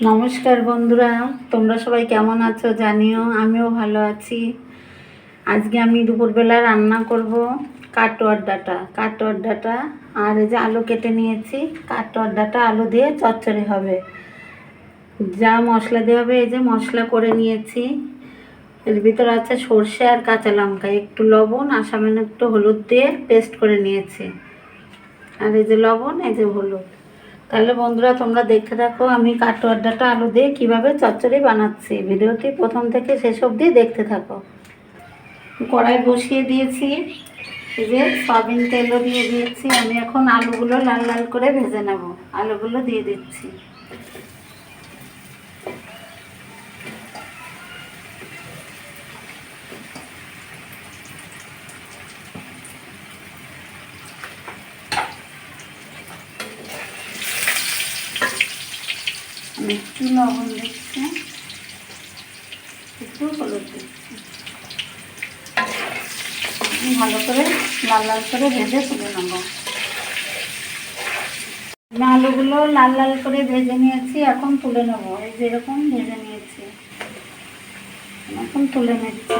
নমস্কার বন্ধুরা, তোমরা সবাই কেমন আছো জানিও, আমিও ভালো আছি। আজকে আমি দুপুরবেলা রান্না করব কাটোয়ার ডাটা কাটোয়ার ডাটা আর এই যে আলু কেটে নিয়েছি কাটোয়ার ডাটা আলু দিয়ে চচ্চড়ি হবে। যা মশলা দেওয়া হবে, এই যে মশলা করে নিয়েছি। এর ভিতর আছে সর্ষে আর কাঁচা লঙ্কা, একটু লবণ আর সামান্য একটু হলুদ দিয়ে পেস্ট করে নিয়েছি। আর এই যে লবণ, এই যে হলুদ। তাহলে বন্ধুরা, তোমরা দেখতে থাকো, আমি কাটো আড্ডাটা আলু দিয়ে কীভাবে চচ্চড়ি বানাচ্ছি। ভিডিওটি প্রথম থেকে শেষ অবধি দেখতে থাকো। কড়াই বসিয়ে দিয়েছি, এই যে সয়াবিন তেলও দিয়ে দিয়েছি। আমি এখন আলুগুলো লাল লাল করে ভেজে নেব। আলুগুলো দিয়ে দিচ্ছি। একটু লবণ দিচ্ছি। একটু হলুদ দিচ্ছি। ভালো করে লাল লাল করে ভেজে তুলে নেব। আলুগুলো লাল লাল করে ভেজে নিয়েছি, এখন তুলে নেব। এই যেরকম ভেজে নিয়েছি। এখন তুলে নিচ্ছি।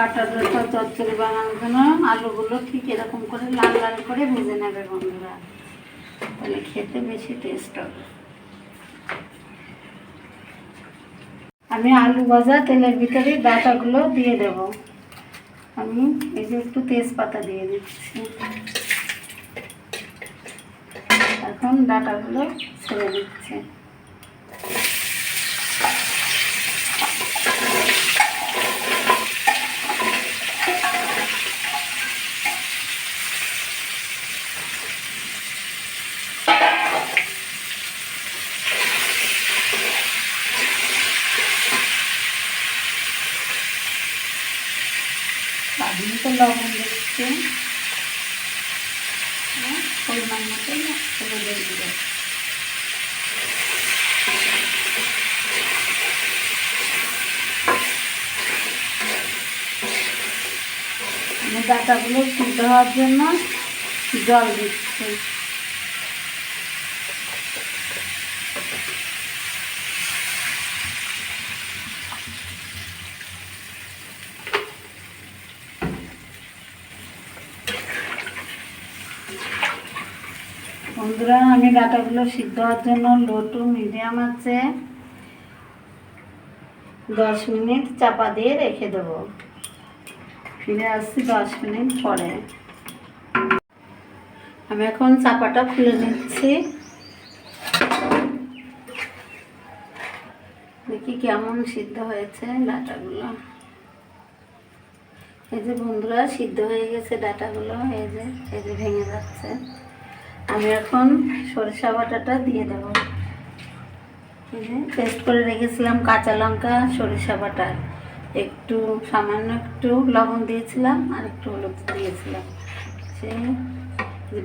কাটা ডোটা চচ্চড়ি বানানোর জন্য আলুগুলো ঠিক এরকম করে লাল লাল করে ভেজে নেবে বন্ধুরা। তাহলে খেতে বেশি টেস্ট হবে। আমি আলু ভাজা, তেলের ভিতরে ডাটাগুলো দিয়ে দেব। আমি এই যে একটু তেজপাতা দিয়ে দিচ্ছি। এখন ডাটাগুলো ছেড়ে দিচ্ছি। আমি তো লবণ দিচ্ছি পরিমাণ মতো হলুদের গুঁড়ো ডাটাগুলো সিদ্ধ হওয়ার জন্য জল দিচ্ছি। বন্ধুরা, আমি ডাটাগুলো সিদ্ধ হওয়ার জন্য লো টু মিডিয়াম আছে। দশ মিনিট চাপা দিয়ে রেখে দেবো। ফিরে আসছি দশ মিনিট পরে। আমি এখন চাপাটা খুলে নিচ্ছি। দেখি কেমন সিদ্ধ হয়েছে ডাটাগুলো। এই যে বন্ধুরা, সিদ্ধ হয়ে গেছে ডাটাগুলো। এই যে এই যে ভেঙে যাচ্ছে। আমি এখন সরিষা বাটাটা দিয়ে দেব। পেস্ট করে রেখেছিলাম কাঁচা লঙ্কা, সরিষা বাটা। একটু সামান্য একটু লবণ দিয়েছিলাম আর একটু হলুদ দিয়েছিলাম। সে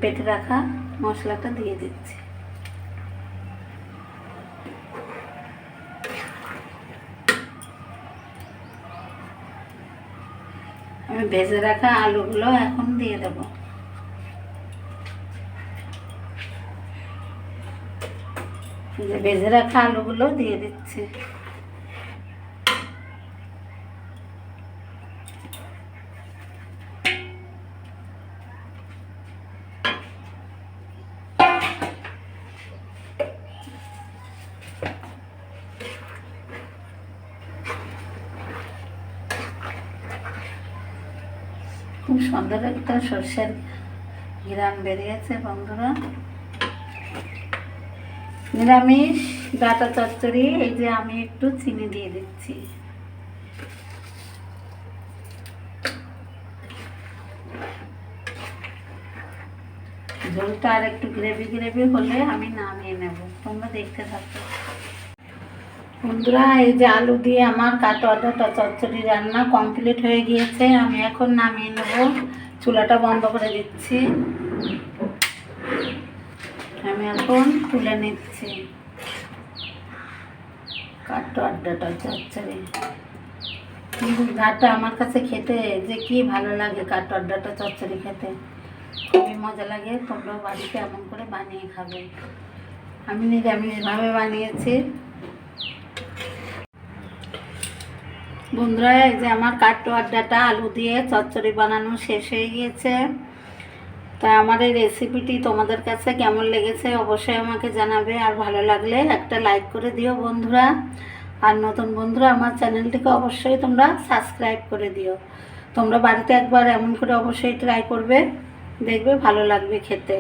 বেটে রাখা মশলাটা দিয়ে দিচ্ছি। আমি ভেজে রাখা আলুগুলো এখন দিয়ে দেবো। যে ভেজে রাখা আলুগুলো দিয়ে দিচ্ছি। খুব সুন্দর একটা সর্ষের ঘিরান বেরিয়েছে বন্ধুরা। নিরামিষ ডাটা চচ্চড়ি, এই যে আমি একটু চিনি দিয়ে দিচ্ছি। ঝোলটা আর একটু গ্রেভি গ্রেভি হলে আমি নামিয়ে নেব। তোমরা দেখতে থাকো। বন্ধুরা, এই যে আলু দিয়ে আমার কাটো ডাটা চচ্চড়ি রান্না কমপ্লিট হয়ে গিয়েছে। আমি এখন নামিয়ে নেব। চুলাটা বন্ধ করে দিচ্ছি। আমি এখন তুলে নিচ্ছি। কাটো আড্ডাটা চচ্চড়ি। কিন্তু ডাটা আমার কাছে খেতে যে কি ভালো লাগে কাটো আড্ডাটা চচ্চড়ি খেতে। খুবই মজা লাগে, তোমরাও বাড়িতে এমন করে বানিয়ে খাবে। আমি নিরামিষভাবে বানিয়েছি। বন্ধুরা, এই যে আমার কাটো আড্ডাটা, আলু দিয়ে চচ্চড়ি বানানো শেষ হয়ে গিয়েছে। তা আমার এই রেসিপিটি তোমাদের কাছে কেমন লেগেছে অবশ্যই আমাকে জানাবে, আর ভালো লাগলে একটা লাইক করে দিও বন্ধুরা। আর নতুন বন্ধুরা, আমার চ্যানেলটিকে অবশ্যই তোমরা সাবস্ক্রাইব করে দিও। তোমরা বাড়িতে একবার এমন করে অবশ্যই ট্রাই করবে, দেখবে ভালো লাগবে খেতে।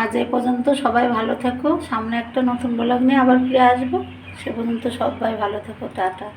আজ এ পর্যন্ত সবাই ভালো থেকো। সামনে একটা নতুন ব্লগ নিয়ে আবার ফিরে আসব। সে পর্যন্ত সবাই ভালো থেকো, টাটা।